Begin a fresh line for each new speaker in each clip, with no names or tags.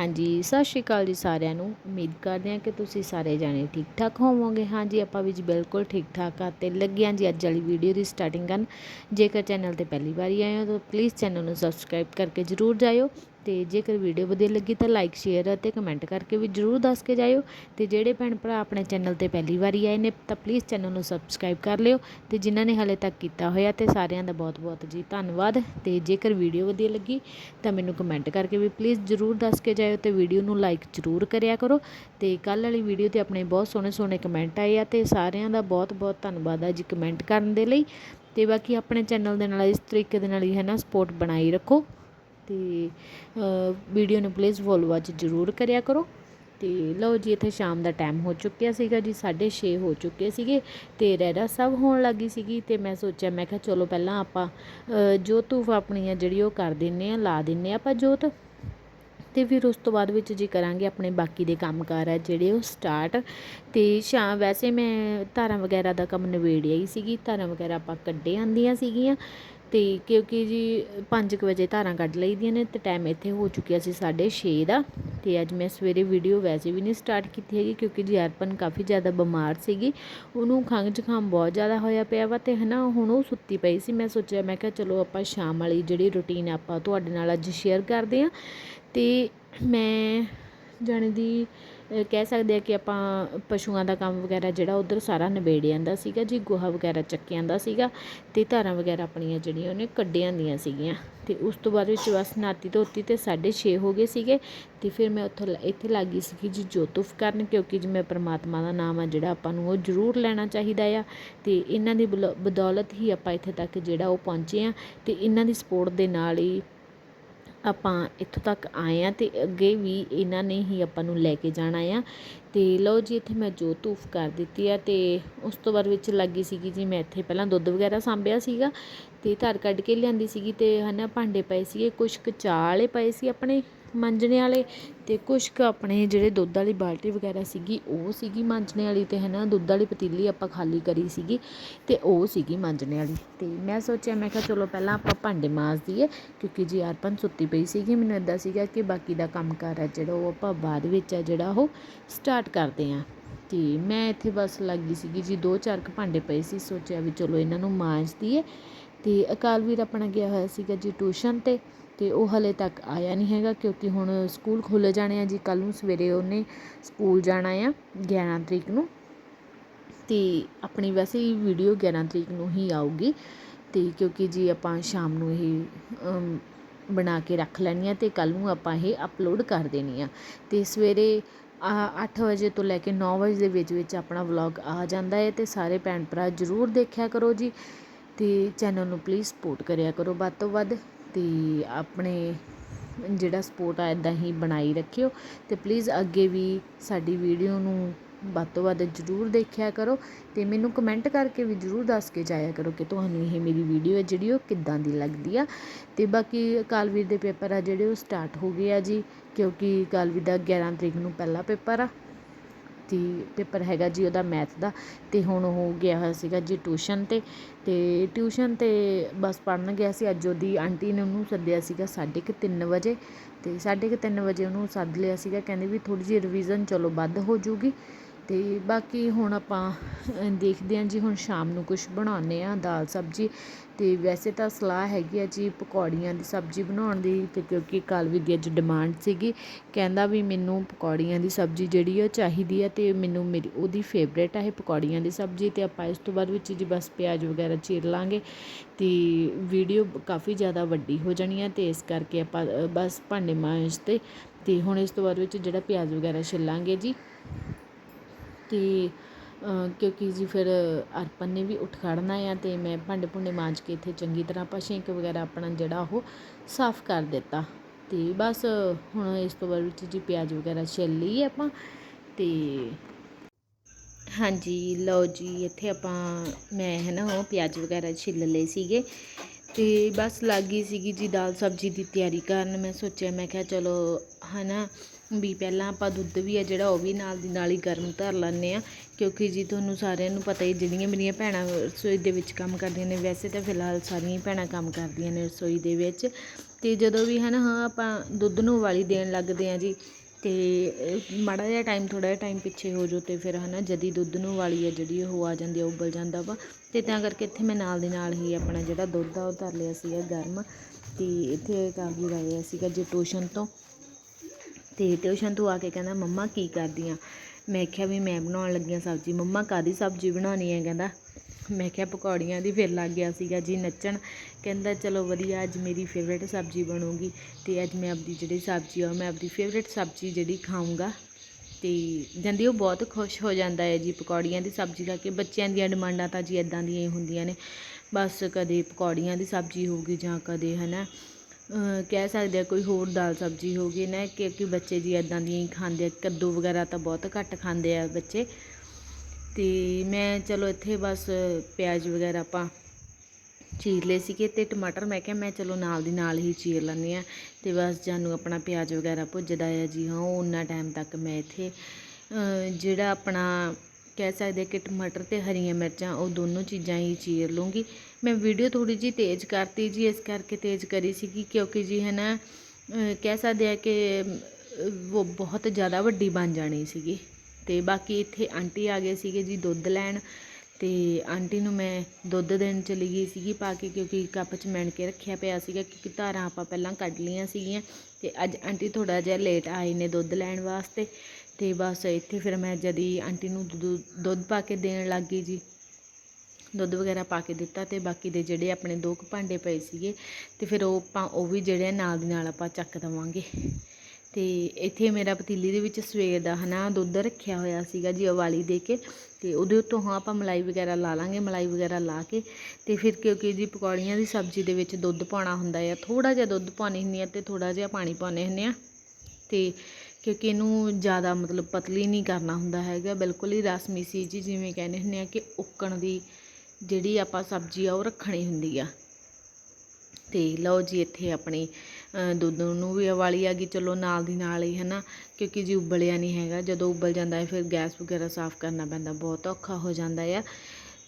ਹਾਂਜੀ, ਸਤਿ ਸ਼੍ਰੀ ਅਕਾਲ ਜੀ ਸਾਰਿਆਂ ਨੂੰ। ਉਮੀਦ ਕਰਦੇ ਹਾਂ ਕਿ ਤੁਸੀਂ ਸਾਰੇ ਜਾਣੇ ਠੀਕ ਠਾਕ ਹੋਵੋਗੇ। ਹਾਂਜੀ, ਆਪਾਂ ਵੀ ਜੀ ਬਿਲਕੁਲ ਠੀਕ ਠਾਕ ਆ ਤੇ ਲੱਗੇ ਜੀ ਅੱਜ ਵਾਲੀ ਵੀਡੀਓ ਦੀ ਸਟਾਰਟਿੰਗ ਕਰਨ। ਜੇਕਰ ਚੈਨਲ ਤੇ ਪਹਿਲੀ ਵਾਰੀ ਆਏ ਹੋ ਤਾਂ ਪਲੀਜ਼ ਚੈਨਲ ਨੂੰ ਸਬਸਕ੍ਰਾਈਬ ਕਰਕੇ ਜਰੂਰ ਜਾਇਓ। ਤੇ ਜੇਕਰ ਵੀਡੀਓ ਵਧੀਆ ਲੱਗੀ ਤਾਂ ਲਾਈਕ ਸ਼ੇਅਰ ਅਤੇ ਕਮੈਂਟ ਕਰਕੇ ਵੀ ਜਰੂਰ ਦੱਸ ਕੇ ਜਾਇਓ। ਤੇ ਜਿਹੜੇ ਭੈਣ ਭਰਾ ਆਪਣੇ ਚੈਨਲ ਤੇ ਪਹਿਲੀ ਵਾਰੀ ਆਏ ਨੇ ਤਾਂ ਪਲੀਜ਼ ਚੈਨਲ ਨੂੰ ਸਬਸਕ੍ਰਾਈਬ ਕਰ ਲਿਓ। ਤੇ ਜਿਨ੍ਹਾਂ ਨੇ ਹਾਲੇ ਤੱਕ ਕੀਤਾ ਹੋਇਆ ਤੇ ਸਾਰਿਆਂ ਦਾ ਬਹੁਤ-ਬਹੁਤ ਜੀ ਧੰਨਵਾਦ। ਤੇ ਜੇਕਰ ਵੀਡੀਓ ਵਧੀਆ ਲੱਗੀ ਤਾਂ ਮੈਨੂੰ ਕਮੈਂਟ ਕਰਕੇ ਵੀ ਪਲੀਜ਼ ਜਰੂਰ ਦੱਸ ਕੇ ਜਾਇਓ ਤੇ ਵੀਡੀਓ ਨੂੰ ਲਾਈਕ ਜਰੂਰ ਕਰਿਆ ਕਰੋ। ਤੇ ਕੱਲ ਵਾਲੀ ਵੀਡੀਓ ਤੇ ਆਪਣੇ ਬਹੁਤ ਸੋਹਣੇ ਸੋਹਣੇ ਕਮੈਂਟ ਆਏ ਆ ਤੇ ਸਾਰਿਆਂ ਦਾ ਬਹੁਤ-ਬਹੁਤ ਧੰਨਵਾਦ ਆ ਜੀ ਕਮੈਂਟ ਕਰਨ ਦੇ ਲਈ। ਤੇ ਬਾਕੀ ਆਪਣੇ ਚੈਨਲ ਦੇ ਨਾਲ ਇਸ ਤਰੀਕੇ ਦੇ ਨਾਲ ਹੀ ਹੈ ਨਾ ਸਪੋਰਟ ਬਣਾਈ ਰੱਖੋ। ਤੇ ਵੀਡੀਓ ਨੂੰ ਪਲੀਜ਼ ਫੋਲੋ ਅੱਜ ਜ਼ਰੂਰ ਕਰਿਆ ਕਰੋ। ਤੇ ਲਓ ਜੀ, ਇੱਥੇ ਸ਼ਾਮ ਦਾ ਟਾਈਮ ਹੋ ਚੁੱਕਿਆ ਸੀਗਾ ਜੀ 6:30 ਹੋ ਚੁੱਕੇ ਸੀਗੇ ਤੇ ਰਹਿਰਾ ਸਭ ਹੋਣ ਲੱਗੀ ਸੀਗੀ ਤੇ ਮੈਂ ਸੋਚਿਆ, ਮੈਂ ਕਿਹਾ ਚਲੋ ਪਹਿਲਾਂ ਆਪਾਂ ਜੋਤ ਧੂਫ ਆਪਣੀ ਆ ਜਿਹੜੀ ਉਹ ਕਰ ਦਿੰਨੇ ਆ, ਲਾ ਦਿੰਨੇ ਆ ਆਪਾਂ ਜੋਤ। ਤੇ ਫਿਰ ਉਸ ਤੋਂ ਬਾਅਦ ਵਿੱਚ ਜੀ ਕਰਾਂਗੇ ਆਪਣੇ ਬਾਕੀ ਦੇ ਕੰਮਕਾਰ ਆ ਜਿਹੜੇ ਉਹ ਸਟਾਰਟ ਤੇ ਸ਼ਾਮ, ਵੈਸੇ ਮੈਂ ਧਾਰਾਂ ਵਗੈਰਾ ਦਾ ਕੰਮ ਨਿਬੇੜਿਆ ਹੀ ਸੀਗੀ, ਧਾਰਾਂ ਵਗੈਰਾ ਆਪਾਂ ਕੱਢੇ ਆਂਦੀਆਂ ਸੀਗੀਆਂ। ਅਤੇ ਕਿਉਂਕਿ ਜੀ ਪੰਜ ਕੁ ਵਜੇ ਧਾਰਾਂ ਕੱਢ ਲਈਦੀਆਂ ਨੇ ਅਤੇ ਟਾਈਮ ਇੱਥੇ ਹੋ ਚੁੱਕਿਆ ਸੀ 6:30 ਦਾ ਅਤੇ ਅੱਜ ਮੈਂ ਸਵੇਰੇ ਵੀਡੀਓ ਵੈਸੇ ਵੀ ਨਹੀਂ ਸਟਾਰਟ ਕੀਤੀ ਹੈਗੀ ਕਿਉਂਕਿ ਜੀ ਅਰਪਨ ਕਾਫੀ ਜ਼ਿਆਦਾ ਬਿਮਾਰ ਸੀਗੀ, ਉਹਨੂੰ ਖੰਘ ਜ਼ੁਕਾਮ ਬਹੁਤ ਜ਼ਿਆਦਾ ਹੋਇਆ ਪਿਆ ਵਾ ਤੇ ਹਨਾ ਹੁਣ ਉਹ ਸੁੱਤੀ ਪਈ ਸੀ, ਮੈਂ ਸੋਚਿਆ ਮੈਂ ਕਿਹਾ ਚਲੋ ਆਪਾਂ ਸ਼ਾਮ ਵਾਲੀ ਜਿਹੜੀ ਰੁਟੀਨ ਆਪਾਂ ਤੁਹਾਡੇ ਨਾਲ ਅੱਜ ਸ਼ੇਅਰ ਕਰਦੇ ਆਂ ਤੇ ਮੈਂ ਜਾਣੀ ਦੀ ਕਹਿ ਸਕਦੇ ਆ ਕਿ ਆਪਾਂ ਪਸ਼ੂਆਂ ਦਾ ਕੰਮ ਵਗੈਰਾ ਜਿਹੜਾ ਉਧਰ ਸਾਰਾ ਨਿਬੇੜ ਜਾਂਦਾ ਸੀਗਾ, ਜੀ ਗੋਹਾ ਵਗੈਰਾ ਚੱਕਿਆਂ ਜਾਂਦਾ ਸੀਗਾ ਤੇ ਧਾਰਾਂ ਵਗੈਰਾ ਆਪਣੀਆਂ ਜਿਹੜੀਆਂ ਉਹਨੇ ਕੱਢੀਆਂ ਦੀਆਂ ਸੀਗੀਆਂ। ਤੇ ਉਸ ਤੋਂ ਬਾਅਦ ਵਿੱਚ ਬਸ ਨਾਤੀ ਧੋਤੀ ਤੇ 6:30 ਹੋ ਗਏ ਸੀਗੇ ਤੇ ਫਿਰ ਮੈਂ ਉੱਥੋਂ ਇੱਥੇ ਲੱਗੀ ਸੀਗੀ ਜੀ ਜੋਤੁਫ ਕਰਨ ਕਿਉਂਕਿ ਜਿਵੇਂ ਪ੍ਰਮਾਤਮਾ ਦਾ ਨਾਮ ਆ ਜਿਹੜਾ ਆਪਾਂ ਨੂੰ ਉਹ ਜ਼ਰੂਰ ਲੈਣਾ ਚਾਹੀਦਾ ਆ। ਤੇ ਇਹਨਾਂ ਦੀ ਬਦੌਲਤ ਹੀ ਆਪਾਂ ਇੱਥੇ ਤੱਕ ਜਿਹੜਾ ਉਹ ਪਹੁੰਚੇ ਆ ਤੇ ਇਹਨਾਂ ਦੀ ਸਪੋਰਟ ਦੇ ਨਾਲ ਹੀ ਆਪਾਂ ਇੱਥੋਂ ਤੱਕ ਆਏ ਆ ਤੇ ਅੱਗੇ ਵੀ ਇਹਨਾਂ ਨੇ ਹੀ ਆਪਾਂ ਨੂੰ ਲੈ ਕੇ ਜਾਣਾ ਆ। ਤੇ ਲਓ ਜੀ, ਇੱਥੇ ਮੈਂ ਜੋਤ ਧੂਫ ਕਰ ਦਿੱਤੀ ਆ ਤੇ ਉਸ ਤੋਂ ਬਾਅਦ ਵਿੱਚ ਲੱਗੀ ਸੀਗੀ ਜੀ, ਮੈਂ ਇੱਥੇ ਪਹਿਲਾਂ ਦੁੱਧ ਵਗੈਰਾ ਸਾਂਭਿਆ ਸੀਗਾ ਤੇ ਧਰ ਕੱਢ ਕੇ ਲਿਆਂਦੀ ਸੀਗੀ ਤੇ ਹਨਾ ਭਾਂਡੇ ਪਏ ਸੀਗੇ ਕੁਝ ਕੁ ਵਾਲੇ ਪਏ ਸੀ ਆਪਣੇ। ਮਾਂਜਣੇ ਵਾਲੇ ਅਤੇ ਕੁਛ ਕੁ ਆਪਣੇ ਜਿਹੜੇ ਦੁੱਧ ਵਾਲੀ ਬਾਲਟੀ ਵਗੈਰਾ ਸੀਗੀ, ਉਹ ਸੀਗੀ ਮਾਂਜਣੇ ਵਾਲੀ ਅਤੇ ਹੈ ਨਾ ਦੁੱਧ ਵਾਲੀ ਪਤੀਲੀ ਆਪਾਂ ਖਾਲੀ ਕਰੀ ਸੀਗੀ ਅਤੇ ਉਹ ਸੀਗੀ ਮਾਂਜਣੇ ਵਾਲੀ। ਅਤੇ ਮੈਂ ਸੋਚਿਆ, ਮੈਂ ਕਿਹਾ ਚਲੋ ਪਹਿਲਾਂ ਆਪਾਂ ਭਾਂਡੇ ਮਾਂਜ ਦਈਏ ਕਿਉਂਕਿ ਜੀ ਅਰਪਨ ਸੁੱਤੀ ਪਈ ਸੀਗੀ, ਮੈਨੂੰ ਇਦਾਂ ਸੀਗਾ ਕਿ ਬਾਕੀ ਦਾ ਕੰਮ ਕਰ ਹੈ ਜਿਹੜਾ, ਉਹ ਆਪਾਂ ਬਾਅਦ ਵਿੱਚ ਹੈ ਜਿਹੜਾ ਉਹ ਸਟਾਰਟ ਕਰਦੇ ਹਾਂ ਤੇ ਮੈਂ ਇੱਥੇ ਬਸ ਲੱਗੀ ਸੀਗੀ ਜੀ, ਦੋ ਚਾਰ ਕੁ ਭਾਂਡੇ ਪਏ ਸੀ, ਸੋਚਿਆ ਵੀ ਚਲੋ ਇਹਨਾਂ ਨੂੰ ਮਾਂਜ ਦਈਏ ਤੇ ਅਕਾਲ ਵੀਰ ਆਪਣਾ ਗਿਆ ਹੋਇਆ ਸੀਗਾ ਜੀ ਟਿਊਸ਼ਨ ਤੇ ਅਤੇ ਉਹ ਹਾਲੇ ਤੱਕ ਆਇਆ ਨਹੀਂ ਹੈਗਾ ਕਿਉਂਕਿ ਹੁਣ ਸਕੂਲ ਖੁੱਲ੍ਹ ਜਾਣੇ ਆ ਜੀ, ਕੱਲ੍ਹ ਨੂੰ ਸਵੇਰੇ ਉਹਨੇ ਸਕੂਲ ਜਾਣਾ ਆ 11 ਤਰੀਕ ਨੂੰ। ਅਤੇ ਆਪਣੀ ਵੈਸੇ ਹੀ ਵੀਡੀਓ 11 ਤਰੀਕ ਨੂੰ ਹੀ ਆਊਗੀ ਅਤੇ ਕਿਉਂਕਿ ਜੀ ਆਪਾਂ ਸ਼ਾਮ ਨੂੰ ਇਹ ਬਣਾ ਕੇ ਰੱਖ ਲੈਣੀ ਆ ਅਤੇ ਕੱਲ ਨੂੰ ਆਪਾਂ ਇਹ ਅਪਲੋਡ ਕਰ ਦੇਣੀ ਆ। ਅਤੇ ਸਵੇਰੇ 8 ਵਜੇ ਤੋਂ ਲੈ ਕੇ 9 ਵਜੇ ਦੇ ਵਿੱਚ ਵਿੱਚ ਆਪਣਾ ਵਲੌਗ ਆ ਜਾਂਦਾ ਹੈ ਤੇ ਸਾਰੇ ਭੈਣ ਭਰਾ ਜ਼ਰੂਰ ਦੇਖਿਆ ਕਰੋ ਜੀ ਤੇ ਚੈਨਲ ਨੂੰ ਪਲੀਜ਼ ਸਪੋਰਟ ਕਰਿਆ ਕਰੋ ਵੱਧ ਤੋਂ ਵੱਧ। ਅਤੇ ਆਪਣੇ ਜਿਹੜਾ ਸਪੋਰਟ ਆ ਇੱਦਾਂ ਹੀ ਬਣਾਈ ਰੱਖਿਓ। ਅਤੇ ਪਲੀਜ਼ ਅੱਗੇ ਵੀ ਸਾਡੀ ਵੀਡੀਓ ਨੂੰ ਵੱਧ ਤੋਂ ਵੱਧ ਜ਼ਰੂਰ ਦੇਖਿਆ ਕਰੋ ਅਤੇ ਮੈਨੂੰ ਕਮੈਂਟ ਕਰਕੇ ਵੀ ਜ਼ਰੂਰ ਦੱਸ ਕੇ ਜਾਇਆ ਕਰੋ ਕਿ ਤੁਹਾਨੂੰ ਇਹ ਮੇਰੀ ਵੀਡੀਓ ਹੈ, ਜਿਹੜੀ ਉਹ ਕਿੱਦਾਂ ਦੀ ਲੱਗਦੀ ਆ। ਅਤੇ ਬਾਕੀ ਕਾਲਵੀਰ ਦੇ ਪੇਪਰ ਆ ਜਿਹੜੇ ਉਹ ਸਟਾਰਟ ਹੋ ਗਏ ਆ ਜੀ, ਕਿਉਂਕਿ ਕਾਲਵੀਰ ਦਾ 11 ਤਰੀਕ ਨੂੰ ਪਹਿਲਾ ਪੇਪਰ ਆ। ਤੇ ਪੇਪਰ ਹੈਗਾ ਜੀ ਉਹਦਾ ਮੈਥ ਦਾ ਅਤੇ ਹੁਣ ਉਹ ਗਿਆ ਹੋਇਆ ਸੀਗਾ ਜੀ ਟਿਊਸ਼ਨ ਤੇ ਅਤੇ ਟਿਊਸ਼ਨ ਤੇ ਬਸ ਪੜ੍ਹਨ ਗਿਆ ਸੀ, ਅੱਜ ਉਹਦੀ ਆਂਟੀ ਨੇ ਉਹਨੂੰ ਸੱਦਿਆ ਸੀਗਾ 3:30 ਵਜੇ ਅਤੇ ਸਾਢੇ ਕੁ ਤਿੰਨ ਵਜੇ ਉਹਨੂੰ ਸੱਦ ਲਿਆ ਸੀਗਾ, ਕਹਿੰਦੇ ਵੀ ਥੋੜ੍ਹੀ ਜਿਹੀ ਰਿਵੀਜ਼ਨ ਚਲੋ ਵੱਧ ਹੋ ਜੂਗੀ ਅਤੇ ਬਾਕੀ ਹੁਣ ਆਪਾਂ ਦੇਖਦੇ ਹਾਂ ਜੀ ਹੁਣ ਸ਼ਾਮ ਨੂੰ ਕੁਛ ਬਣਾਉਂਦੇ ਹਾਂ ਦਾਲ ਸਬਜ਼ੀ। ਅਤੇ ਵੈਸੇ ਤਾਂ ਸਲਾਹ ਹੈਗੀ ਆ ਜੀ ਪਕੌੜੀਆਂ ਦੀ ਸਬਜ਼ੀ ਬਣਾਉਣ ਦੀ ਅਤੇ ਕਿਉਂਕਿ ਕਾਲਵੀ ਦੀ ਅੱਜ ਡਿਮਾਂਡ ਸੀਗੀ। ਕਹਿੰਦਾ ਵੀ ਮੈਨੂੰ ਪਕੌੜੀਆਂ ਦੀ ਸਬਜ਼ੀ ਜਿਹੜੀ ਉਹ ਚਾਹੀਦੀ ਆ ਅਤੇ ਮੈਨੂੰ ਮੇਰੀ, ਉਹਦੀ ਫੇਵਰੇਟ ਆ ਇਹ ਪਕੌੜੀਆਂ ਦੀ ਸਬਜ਼ੀ। ਅਤੇ ਆਪਾਂ ਇਸ ਤੋਂ ਬਾਅਦ ਵਿੱਚ ਜੀ ਬਸ ਪਿਆਜ਼ ਵਗੈਰਾ ਚੀਰ ਲਾਂਗੇ। ਅਤੇ ਵੀਡੀਓ ਕਾਫੀ ਜ਼ਿਆਦਾ ਵੱਡੀ ਹੋ ਜਾਣੀ ਆ ਅਤੇ ਇਸ ਕਰਕੇ ਆਪਾਂ ਬਸ ਭਾਂਡੇ ਮਾਂਜ ਤੇ ਅਤੇ ਹੁਣ ਇਸ ਤੋਂ ਬਾਅਦ ਵਿੱਚ ਜਿਹੜਾ ਪਿਆਜ਼ ਵਗੈਰਾ ਛਿੱਲਾਂਗੇ ਜੀ। ਤੇ ਕਿਉਂਕਿ ਜੀ ਫਿਰ ਅਰਪਨ ਨੇ ਵੀ ਉੱਠ ਖੜਨਾ ਆ ਅਤੇ ਮੈਂ ਭਾਂਡੇ ਭੁੰਡੇ ਮਾਂਜ ਕੇ ਇੱਥੇ ਚੰਗੀ ਤਰ੍ਹਾਂ ਆਪਾਂ ਸ਼ਿੰਕ ਵਗੈਰਾ ਆਪਣਾ ਜਿਹੜਾ ਉਹ ਸਾਫ਼ ਕਰ ਦਿੱਤਾ। ਅਤੇ ਬਸ ਹੁਣ ਇਸ ਤੋਂ ਬਾਅਦ ਵਿੱਚ ਜੀ ਪਿਆਜ਼ ਵਗੈਰਾ ਛਿੱਲ ਲਈ ਆਪਾਂ ਅਤੇ ਹਾਂਜੀ, ਲਓ ਜੀ, ਇੱਥੇ ਆਪਾਂ ਮੈਂ ਹੈ ਨਾ ਉਹ ਪਿਆਜ਼ ਵਗੈਰਾ ਛਿੱਲ ਲਏ ਸੀਗੇ ਤੇ ਬਸ ਲੱਗ ਗਈ ਸੀਗੀ ਜੀ ਦਾਲ ਸਬਜ਼ੀ ਦੀ ਤਿਆਰੀ ਕਰਨ। ਮੈਂ ਸੋਚਿਆ, ਮੈਂ ਕਿਹਾ ਚਲੋ ਹਨਾ ਵੀ ਪਹਿਲਾਂ ਆਪਾਂ ਦੁੱਧ ਵੀ ਆ ਜਿਹੜਾ ਉਹ ਵੀ ਨਾਲ ਦੀ ਨਾਲ ਹੀ ਗਰਮ ਧਰ ਲੈਂਦੇ ਹਾਂ, ਕਿਉਂਕਿ ਜੀ ਤੁਹਾਨੂੰ ਸਾਰਿਆਂ ਨੂੰ ਪਤਾ ਹੀ ਜਿਹੜੀਆਂ ਮੇਰੀਆਂ ਭੈਣਾਂ ਰਸੋਈ ਦੇ ਵਿੱਚ ਕੰਮ ਕਰਦੀਆਂ ਨੇ, ਵੈਸੇ ਤਾਂ ਫਿਲਹਾਲ ਸਾਰੀਆਂ ਹੀ ਭੈਣਾਂ ਕੰਮ ਕਰਦੀਆਂ ਨੇ ਰਸੋਈ ਦੇ ਵਿੱਚ। ਅਤੇ ਜਦੋਂ ਵੀ ਹੈ ਨਾ ਹਾਂ ਆਪਾਂ ਦੁੱਧ ਨੂੰ ਉਬਾਲੀ ਦੇਣ ਲੱਗਦੇ ਹਾਂ ਜੀ ਅਤੇ ਮਾੜਾ ਜਿਹਾ ਟਾਈਮ ਥੋੜ੍ਹਾ ਜਿਹਾ ਟਾਈਮ ਪਿੱਛੇ ਹੋ ਜਾਓ ਅਤੇ ਫਿਰ ਹੈ ਨਾ ਜਦੀ ਦੁੱਧ ਨੂੰ ਵਾਲੀ ਆ, ਜਿਹੜੀ ਉਹ ਆ ਜਾਂਦੀ ਆ, ਉਬਲ ਜਾਂਦਾ ਵਾ। ਅਤੇ ਤਾਂ ਕਰਕੇ ਇੱਥੇ ਮੈਂ ਨਾਲ ਦੀ ਨਾਲ ਹੀ ਆਪਣਾ ਜਿਹੜਾ ਦੁੱਧ ਆ ਉਹ ਧਰ ਲਿਆ ਸੀਗਾ ਗਰਮ ਅਤੇ ਇੱਥੇ ਕਾਬੂ ਆਇਆ ਸੀਗਾ ਜੇ ਟਿਊਸ਼ਨ ਤੋਂ। ਤੇ ਟਿਊਸ਼ਨ ਤੋਂ ਆ ਕੇ ਕਹਿੰਦਾ, ਮੰਮਾ ਕੀ ਕਰਦੀ ਆ ਮੈਂ ਕਿਹਾ ਵੀ ਮੈਂ ਬਣਾਉਣ ਲੱਗੀ ਹਾਂ ਸਬਜ਼ੀ। ਮੰਮਾ ਕਾਦੀ ਸਬਜ਼ੀ ਬਣਾਉਣੀ ਹੈ? ਕਹਿੰਦਾ। ਮੈਂ ਕਿਹਾ, ਪਕੌੜੀਆਂ ਦੀ ਫਿਰ ਲੱਗ ਗਿਆ ਸੀਗਾ ਜੀ ਨੱਚਣ। ਕਹਿੰਦਾ, ਚਲੋ ਵਧੀਆ, ਅੱਜ ਮੇਰੀ ਫੇਵਰੇਟ ਸਬਜ਼ੀ ਬਣੂਗੀ ਤੇ ਅੱਜ ਮੈਂ ਆਪਦੀ ਜਿਹੜੀ ਸਬਜ਼ੀ ਆ, ਮੈਂ ਆਪਦੀ ਫੇਵਰੇਟ ਸਬਜ਼ੀ ਜਿਹੜੀ ਖਾਊਂਗਾ। ਤੇ ਜਾਂਦੀ ਉਹ ਬਹੁਤ ਖੁਸ਼ ਹੋ ਜਾਂਦਾ ਹੈ ਜੀ ਪਕੌੜੀਆਂ ਦੀ ਸਬਜ਼ੀ ਖਾ ਕੇ। ਬੱਚਿਆਂ ਦੀਆਂ ਡਿਮਾਂਡਾਂ ਤਾਂ ਜੀ ਇਦਾਂ ਦੀਆਂ ਹੀ ਹੁੰਦੀਆਂ ਨੇ। ਬਸ ਕਦੇ ਪਕੌੜੀਆਂ ਦੀ ਸਬਜ਼ੀ ਹੋਊਗੀ ਜਾਂ ਕਦੇ, ਹਨਾ? ਅਹ ਕਹਿ ਸਕਦੇ ਆ ਕੋਈ ਹੋਰ ਦਾਲ ਸਬਜ਼ੀ ਹੋ ਗਈ, ਨਾ ਕਿਉਂਕਿ ਬੱਚੇ ਜੀ ਇਦਾਂ ਦੀਆਂ ਹੀ ਖਾਂਦੇ ਆ, ਕੱਦੂ ਵਗੈਰਾ ਤਾਂ ਬਹੁਤ ਘੱਟ ਖਾਂਦੇ ਆ ਬੱਚੇ। ਤੇ ਮੈਂ ਚਲੋ ਇੱਥੇ ਬਸ ਪਿਆਜ਼ ਵਗੈਰਾ ਆਪਾਂ ਚੀਰ ਲਏ ਸੀਗੇ ਤੇ ਟਮਾਟਰ ਮੈਂ ਕਿਹਾ ਮੈਂ ਚਲੋ ਨਾਲ ਦੀ ਨਾਲ ਹੀ ਚੀਰ ਲੈਂਦੀ ਆ ਤੇ ਬਸ ਜਾਨੂੰ ਆਪਣਾ ਪਿਆਜ਼ ਵਗੈਰਾ ਭੁੱਜਦਾ ਆ ਜੀ, ਹਾਂ ਉਹ ਉਨਾ ਟਾਈਮ ਤੱਕ ਮੈਂ ਇੱਥੇ ਜਿਹੜਾ ਆਪਣਾ ਕਹਿ ਸਕਦੇ ਕਿ ਟਮਾਟਰ ਤੇ ਹਰੀਆਂ ਮਿਰਚਾਂ ਉਹ ਦੋਨੋਂ ਚੀਜ਼ਾਂ ਹੀ ਚੀਰ ਲੂੰਗੀ ਮੈਂ ਵੀਡੀਓ ਥੋੜੀ ਜੀ ਤੇਜ਼ ਕਰਤੀ ਜੀ, ਇਸ ਕਰਕੇ ਤੇਜ਼ ਕਰੀ ਸੀਗੀ, ਕਿਉਂਕਿ ਜੀ ਹੈ ਨਾ ਕਹਿ ਸਕਦੇ ਆ ਕਿ ਉਹ ਬਹੁਤ ਜ਼ਿਆਦਾ ਵੱਡੀ ਬਣ ਜਾਣੀ ਸੀਗੀ। ਤੇ ਬਾਕੀ ਇੱਥੇ ਆਂਟੀ ਆ ਗਏ ਸੀਗੇ ਜੀ ਦੁੱਧ ਲੈਣ, ਤੇ ਆਂਟੀ ਨੂੰ ਮੈਂ ਦੁੱਧ ਦੇਣ ਚਲੀ ਗਈ ਸੀਗੀ ਪਾ ਕੇ, ਕਿਉਂਕਿ ਕੱਪ 'ਚ ਮੈਣ ਕੇ ਰੱਖਿਆ ਪਿਆ ਸੀਗਾ, ਕਿਉਂਕਿ ਧਾਰਾਂ ਆਪਾਂ ਪਹਿਲਾਂ ਕੱਢ ਲਈਆਂ ਸੀਗੀਆਂ। ਤੇ ਅੱਜ ਆਂਟੀ ਥੋੜਾ ਜਿਹਾ ਲੇਟ ਆਏ ਨੇ ਦੁੱਧ ਲੈਣ ਵਾਸਤੇ, ਤੇ ਬਸ ਇੱਥੇ ਫਿਰ ਮੈਂ ਜਦੀ ਆਂਟੀ ਨੂੰ ਦੁੱਧ- ਦੁੱਧ ਪਾ ਕੇ ਦੇਣ ਲੱਗ ਗਈ ਜੀ। ਦੁੱਧ ਵਗੈਰਾ ਪਾ ਕੇ ਦਿੱਤਾ ਤੇ ਬਾਕੀ ਦੇ ਜਿਹੜੇ ਆਪਣੇ ਦੋ ਕੁ ਭਾਂਡੇ ਪਏ ਸੀਗੇ ਤੇ ਫਿਰ ਉਹ ਆਪਾਂ ਉਹ ਵੀ ਜਿਹੜੇ ਆ ਨਾਲ ਦੀ ਨਾਲ ਆਪਾਂ ਚੱਕ ਦੇਵਾਂਗੇ। ਤੇ ਇੱਥੇ ਮੇਰਾ ਪਤੀਲੀ ਦੇ ਵਿੱਚ ਸਵੇਰ ਦਾ ਹਨਾ ਦੁੱਧ ਰੱਖਿਆ ਹੋਇਆ ਸੀਗਾ ਜੀ ਉਬਾਲੀ ਦੇ ਕੇ ਤੇ ਉਹਦੇ ਉੱਤੋਂ ਹਾਂ ਆਪਾਂ ਮਲਾਈ ਵਗੈਰਾ ਲਾ ਲਾਂਗੇ, ਮਲਾਈ ਵਗੈਰਾ ਲਾ ਕੇ ਤੇ ਫਿਰ ਕਿਉਂਕਿ ਜੀ ਪਕੌੜੀਆਂ ਦੀ ਸਬਜ਼ੀ ਦੇ ਵਿੱਚ ਦੁੱਧ ਪਾਉਣਾ ਹੁੰਦਾ ਆ ਥੋੜਾ ਜਿਹਾ ਦੁੱਧ ਪਾਉਣੀ ਹੁੰਦੀ ਆ ਤੇ ਥੋੜਾ ਜਿਹਾ ਪਾਣੀ ਪਾਉਣੇ ਹੁੰਦੇ ਆ ਤੇ ਕਿਉਂਕਿ ਇਹਨੂੰ ਜ਼ਿਆਦਾ ਮਤਲਬ ਪਤਲੀ ਨਹੀਂ ਕਰਨਾ ਹੁੰਦਾ ਹੈਗਾ, ਬਿਲਕੁਲ ਹੀ ਰਸਮੀ ਸੀ ਜੀ, ਜਿਵੇਂ ਕਹਿੰਦੇ ਹੁੰਦੇ ਆ ਕਿ ਉੱਕਣ ਦੀ ਜਿਹੜੀ ਆਪਾਂ ਸਬਜ਼ੀ ਆ ਉਹ ਰੱਖਣੀ ਹੁੰਦੀ ਆ। ਤੇ ਲਓ ਜੀ, ਇੱਥੇ ਆਪਣੀ ਦੁੱਧ ਨੂੰ ਵੀ ਉਬਾਲੀ ਆ ਗਈ। ਚਲੋ ਨਾਲ ਦੀ ਨਾਲ ਹੀ, ਹਨਾ, ਕਿਉਂਕਿ ਜੀ ਉਬਲਿਆ ਨਹੀਂ ਹੈਗਾ, ਜਦੋਂ ਉਬਲ ਜਾਂਦਾ ਹੈ, ਫਿਰ ਗੈਸ ਵਗੈਰਾ ਸਾਫ਼ ਕਰਨਾ ਪੈਂਦਾ, ਬਹੁਤ ਔਖਾ ਹੋ ਜਾਂਦਾ ਆ।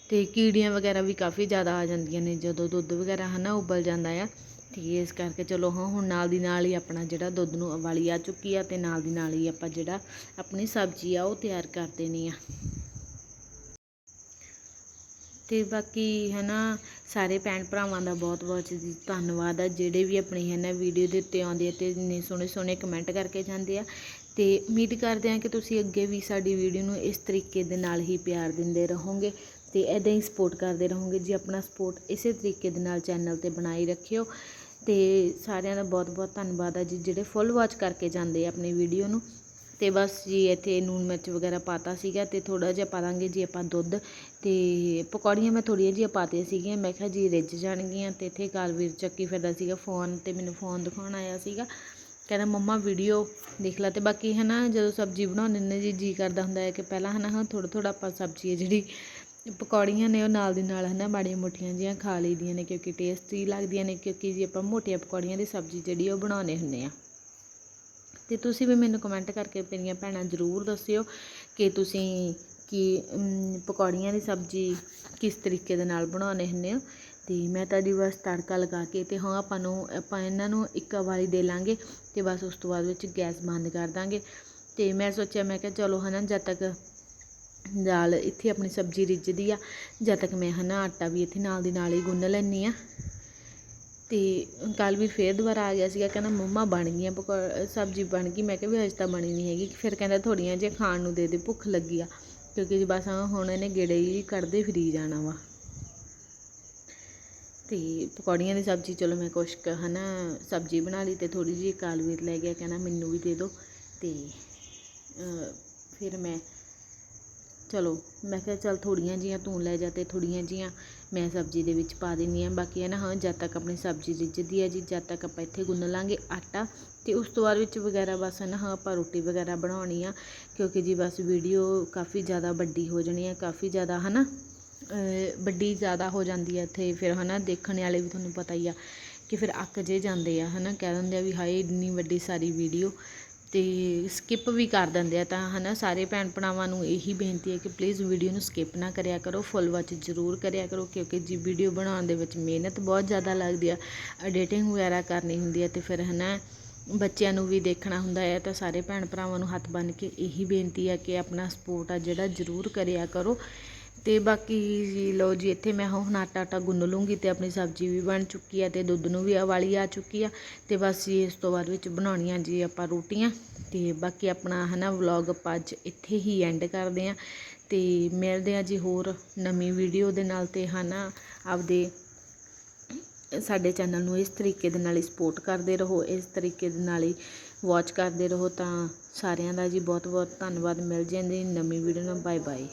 ਤੇ ਕੀੜੀਆਂ ਵਗੈਰਾ ਵੀ ਕਾਫੀ ਜ਼ਿਆਦਾ ਆ ਜਾਂਦੀਆਂ ਨੇ, ਜਦੋਂ ਦੁੱਧ ਵਗੈਰਾ, ਹਨਾ, ਉਬਲ ਜਾਂਦਾ ਆ। ਤੇ ਇਸ ਕਰਕੇ ਚਲੋ, ਹਾਂ, ਹੁਣ ਨਾਲ ਦੀ ਨਾਲ ਹੀ ਆਪਣਾ ਜਿਹੜਾ ਦੁੱਧ ਨੂੰ ਉਬਾਲੀ ਆ ਚੁੱਕੀ ਆ, ਤੇ ਨਾਲ ਦੀ ਨਾਲ ਹੀ ਆਪਾਂ ਜਿਹੜਾ ਆਪਣੀ ਸਬਜ਼ੀ ਆ, ਉਹ ਤਿਆਰ ਕਰ ਦੇਣੀ ਆ। ਅਤੇ ਬਾਕੀ ਹੈ ਨਾ ਸਾਰੇ ਭੈਣ ਭਰਾਵਾਂ ਦਾ ਬਹੁਤ ਬਹੁਤ ਧੰਨਵਾਦ ਆ, ਜਿਹੜੇ ਵੀ ਆਪਣੀ ਹੈ ਨਾ ਵੀਡੀਓ ਦੇ ਉੱਤੇ ਆਉਂਦੇ ਆ ਅਤੇ ਇੰਨੇ ਸੋਹਣੇ ਸੋਹਣੇ ਕਮੈਂਟ ਕਰਕੇ ਜਾਂਦੇ ਆ। ਅਤੇ ਉਮੀਦ ਕਰਦੇ ਹਾਂ ਕਿ ਤੁਸੀਂ ਅੱਗੇ ਵੀ ਸਾਡੀ ਵੀਡੀਓ ਨੂੰ ਇਸ ਤਰੀਕੇ ਦੇ ਨਾਲ ਹੀ ਪਿਆਰ ਦਿੰਦੇ ਰਹੋਗੇ ਅਤੇ ਐਦਾਂ ਹੀ ਸਪੋਰਟ ਕਰਦੇ ਰਹੋਗੇ, ਜੀ ਆਪਣਾ ਸਪੋਰਟ ਇਸੇ ਤਰੀਕੇ ਦੇ ਨਾਲ ਚੈਨਲ ਤੇ ਬਣਾਈ ਰੱਖਿਓ। ਅਤੇ ਸਾਰਿਆਂ ਦਾ ਬਹੁਤ ਬਹੁਤ ਧੰਨਵਾਦ ਆ ਜੀ, ਜਿਹੜੇ ਫੁੱਲ ਵਾਚ ਕਰਕੇ ਜਾਂਦੇ ਆ ਆਪਣੀ ਵੀਡੀਓ ਨੂੰ। ਤੇ ਬਸ ਜੀ ਇੱਥੇ ਨੂਨ ਮਿਰਚ ਵਗੈਰਾ ਪਾਤਾ ਸੀਗਾ ਤੇ ਥੋੜਾ ਜਿਹਾ ਪਾ ਦਾਂਗੇ ਜੀ ਆਪਾਂ ਦੁੱਧ ਤੇ ਪਕੌੜੀਆਂ ਮੈਂ ਥੋੜ੍ਹੀਆਂ ਜਿਹੀਆਂ ਪਾਤੀਆਂ ਸੀਗੀਆਂ, ਮੈਂ ਕਿਹਾ ਜੀ ਰਿੱਝ ਜਾਣਗੀਆਂ ਤੇ ਇੱਥੇ ਕਾਲਵੀਰ ਚੱਕੀ ਫਿਰਦਾ ਸੀਗਾ ਫੋਨ ਤੇ ਮੈਨੂੰ ਫੋਨ ਦਿਖਾਉਣ ਆਇਆ ਸੀਗਾ। ਕਹਿੰਦਾ, ਮੰਮਾ ਵੀਡੀਓ ਦੇਖ ਲੈ। ਤੇ ਬਾਕੀ ਹੈ ਨਾ ਜਦੋਂ ਸਬਜ਼ੀ ਬਣਾਉਂਦੇ ਨੇ ਜੀ ਜੀ ਕਰਦਾ ਹੁੰਦਾ ਹੈ ਕਿ ਪਹਿਲਾਂ ਹੈ ਨਾ ਹਾਂ ਥੋੜਾ ਥੋੜਾ ਆਪਾਂ ਸਬਜ਼ੀ ਹੈ ਜਿਹੜੀ ਪਕੌੜੀਆਂ ਨੇ ਉਹ ਨਾਲ ਦੀ ਨਾਲ ਹੈ ਨਾ ਮਾੜੀਆਂ ਮੋਟੀਆਂ ਜਿਹੀਆਂ ਖਾ ਲਈਦੀਆਂ ਨੇ ਕਿਉਂਕਿ ਟੇਸਟੀ ਲੱਗਦੀਆਂ ਨੇ ਕਿਉਂਕਿ ਜੀ ਆਪਾਂ ਮੋਟੀਆਂ ਪਕੌੜੀਆਂ ਦੀ ਸਬਜ਼ੀ ਜਿਹੜੀ ਉਹ ਬਣਾਉਂਦੇ ਹੁੰਦੇ ਆ ਤੇ ਤੁਸੀਂ ਵੀ ਮੈਨੂੰ ਕਮੈਂਟ ਕਰਕੇ ਮੇਰੀਆਂ ਭੈਣਾਂ ਜ਼ਰੂਰ ਦੱਸਿਓ ਕਿ ਤੁਸੀਂ ਕੀ ਪਕੌੜੀਆਂ ਦੀ ਸਬਜ਼ੀ ਕਿਸ ਤਰੀਕੇ ਦੇ ਨਾਲ ਬਣਾਉਣੇ ਹੁੰਦੇ ਹੋ। ਤੇ ਮੈਂ ਤਾਂ ਜੀ ਬਸ ਤੜਕਾ ਲਗਾ ਕੇ ਤੇ ਹਾਂ, ਆਪਾਂ ਨੂੰ, ਆਪਾਂ ਇਹਨਾਂ ਨੂੰ ਇੱਕ ਵਾਰੀ ਦੇ ਲਾਂਗੇ ਤੇ ਬਸ ਉਸ ਤੋਂ ਬਾਅਦ ਵਿੱਚ ਗੈਸ ਬੰਦ ਕਰ ਦਾਂਗੇ। ਤੇ ਮੈਂ ਸੋਚਿਆ, ਮੈਂ ਕਿਹਾ ਚਲੋ ਹਨਾ, ਜਦ ਤੱਕ ਦਾਲ ਇੱਥੇ ਆਪਣੀ ਸਬਜ਼ੀ ਰਿੱਝਦੀ ਆ, ਜਦ ਤੱਕ ਮੈਂ ਹਨਾ ਆਟਾ ਵੀ ਇੱਥੇ ਨਾਲ ਦੀ ਨਾਲ ਹੀ ਗੁੰਨ ਲੈਂਦੀ ਆ। ਅਤੇ ਕੱਲ ਵੀ ਫੇਰ ਦੁਬਾਰਾ ਆ ਗਿਆ ਸੀਗਾ, ਕਹਿੰਦਾ ਮੰਮਾ ਬਣ ਗਈਆਂ ਪਕੌ, ਸਬਜ਼ੀ ਬਣ ਗਈ, ਮੈਂ ਕਿਹਾ ਵੀ ਹਜੇ ਤਾਂ ਬਣੀ ਨਹੀਂ ਹੈਗੀ, ਫਿਰ ਕਹਿੰਦਾ ਥੋੜ੍ਹੀਆਂ ਜਿਹੀਆਂ ਖਾਣ ਨੂੰ ਦੇ ਦੇ, ਭੁੱਖ ਲੱਗੀ ਆ, ਕਿਉਂਕਿ ਜੀ ਬਸ ਹੁਣ ਇਹਨੇ ਗੇੜੇ ਹੀ ਕੱਢਦੇ ਫਰੀ ਜਾਣਾ ਵਾ। ਤੇ ਪਕੌੜੀਆਂ ਦੀ ਸਬਜ਼ੀ, ਚਲੋ ਮੈਂ ਕੁਛ ਕੁ, ਹਨਾ, ਸਬਜ਼ੀ ਬਣਾ ਲਈ ਤੇ ਥੋੜੀ ਜਿਹੀ ਕਾਲਵੀਰ ਲੈ ਗਿਆ, ਕਹਿੰਦਾ ਮੈਨੂੰ ਵੀ ਦੇ ਦਿਓ ਤੇ ਫਿਰ ਮੈਂ, ਚਲੋ, ਮੈਂ ਕਿਹਾ ਚੱਲ ਥੋੜੀਆਂ ਜੀਆਂ ਤੂੰ ਲੈ ਜਾ ਤੇ ਥੋੜੀਆਂ ਜੀਆਂ ਮੈਂ ਸਬਜ਼ੀ ਦੇ ਵਿੱਚ ਪਾ ਦਿੰਦੀ ਹਾਂ। ਬਾਕੀ ਹੈ ਨਾ, ਹਾਂ, ਜਦ ਤੱਕ ਆਪਣੀ ਸਬਜ਼ੀ ਰਿੱਝਦੀ ਹੈ ਜੀ, ਜਦ ਤੱਕ ਆਪਾਂ ਇੱਥੇ ਗੁੰਨ ਲਾਂਗੇ ਆਟਾ, ਤੇ ਉਸ ਤੋਂ ਬਾਅਦ ਵਿੱਚ ਵਗੈਰਾ ਬਸ ਹੈ ਨਾ, ਹਾਂ, ਆਪਾਂ ਰੋਟੀ ਵਗੈਰਾ ਬਣਾਉਣੀ ਆ, ਕਿਉਂਕਿ ਜੀ ਬਸ ਵੀਡੀਓ ਕਾਫੀ ਜ਼ਿਆਦਾ ਵੱਡੀ ਹੋ ਜਾਣੀ ਆ ਕਾਫੀ ਜ਼ਿਆਦਾ ਹੈ ਨਾ ਵੱਡੀ ਜ਼ਿਆਦਾ ਹੋ ਜਾਂਦੀ ਹੈ ਇੱਥੇ। ਫਿਰ ਹਨਾ ਦੇਖਣ ਵਾਲੇ ਵੀ ਤੁਹਾਨੂੰ ਪਤਾ ਹੀ ਆ ਕਿ ਫਿਰ ਅੱਕ ਜੇ ਜਾਂਦੇ ਆ ਹਨਾ ਕਹਿ ਦਿੰਦੇ ਆ ਵੀ ਹਾਏ, ਇੰਨੀ ਵੱਡੀ ਸਾਰੀ ਵੀਡੀਓ। ਅਤੇ ਸਕਿਪ ਵੀ ਕਰ ਦਿੰਦੇ ਆ ਤਾਂ ਹਨਾ, ਸਾਰੇ ਭੈਣ ਭਰਾਵਾਂ ਨੂੰ ਇਹੀ ਬੇਨਤੀ ਹੈ ਕਿ ਪਲੀਜ਼ ਵੀਡੀਓ ਨੂੰ ਸਕਿਪ ਨਾ ਕਰਿਆ ਕਰੋ ਫੁੱਲ ਵਾਚ ਜ਼ਰੂਰ ਕਰਿਆ ਕਰੋ, ਕਿਉਂਕਿ ਜੀ ਵੀਡੀਓ ਬਣਾਉਣ ਦੇ ਵਿੱਚ ਮਿਹਨਤ ਬਹੁਤ ਜ਼ਿਆਦਾ ਲੱਗਦੀ ਆ ਐਡੀਟਿੰਗ ਵਗੈਰਾ ਕਰਨੀ ਹੁੰਦੀ ਹੈ ਤੇ ਫਿਰ ਹਨਾ, ਬੱਚਿਆਂ ਨੂੰ ਵੀ ਦੇਖਣਾ ਹੁੰਦਾ ਹੈ ਤਾਂ ਸਾਰੇ ਭੈਣ ਭਰਾਵਾਂ ਨੂੰ ਹੱਥ ਬੰਨ੍ਹ ਕੇ ਇਹੀ ਬੇਨਤੀ ਹੈ ਕਿ ਆਪਣਾ ਸਪੋਰਟ ਆ ਜਿਹੜਾ ਜ਼ਰੂਰ ਕਰਿਆ ਕਰੋ। ਤੇ ਬਾਕੀ ਜੀ ਲਓ ਜੀ, ਇੱਥੇ ਮੈਂ ਹੁਣ ਆਟਾ ਆਟਾ ਗੁੰਨ ਲੂੰਗੀ ਤੇ ਆਪਣੀ ਸਬਜ਼ੀ ਵੀ ਬਣ ਚੁੱਕੀ ਆ ਤੇ ਦੁੱਧ ਨੂੰ ਵੀ ਉਬਾਲੀ ਆ ਚੁੱਕੀ ਆ ਤੇ ਬਸ ਜੀ ਇਸ ਤੋਂ ਬਾਅਦ ਵਿੱਚ ਬਣਾਉਣੀਆਂ ਜੀ ਆਪਾਂ ਰੋਟੀਆਂ ਤੇ ਬਾਕੀ ਆਪਣਾ ਹਨਾ ਵਲੌਗ ਆਪਾਂ ਅੱਜ ਇੱਥੇ ਹੀ ਐਂਡ ਕਰਦੇ ਆ ਤੇ ਮਿਲਦੇ ਆ ਜੀ ਹੋਰ ਨਵੀਂ ਵੀਡੀਓ ਦੇ ਨਾਲ ਤੇ ਹਨਾ ਆਪਦੇ ਸਾਡੇ ਚੈਨਲ ਨੂੰ ਇਸ ਤਰੀਕੇ ਦੇ ਨਾਲ ਹੀ ਸਪੋਰਟ ਕਰਦੇ ਰਹੋ, ਇਸ ਤਰੀਕੇ ਦੇ ਨਾਲ ਹੀ ਵਾਚ ਕਰਦੇ ਰਹੋ ਤਾਂ ਸਾਰਿਆਂ ਦਾ ਜੀ ਬਹੁਤ ਬਹੁਤ ਧੰਨਵਾਦ, ਮਿਲ ਜਾਂਦੇ ਨਵੀਂ ਵੀਡੀਓ ਨਾਲ ਬਾਏ ਬਾਏ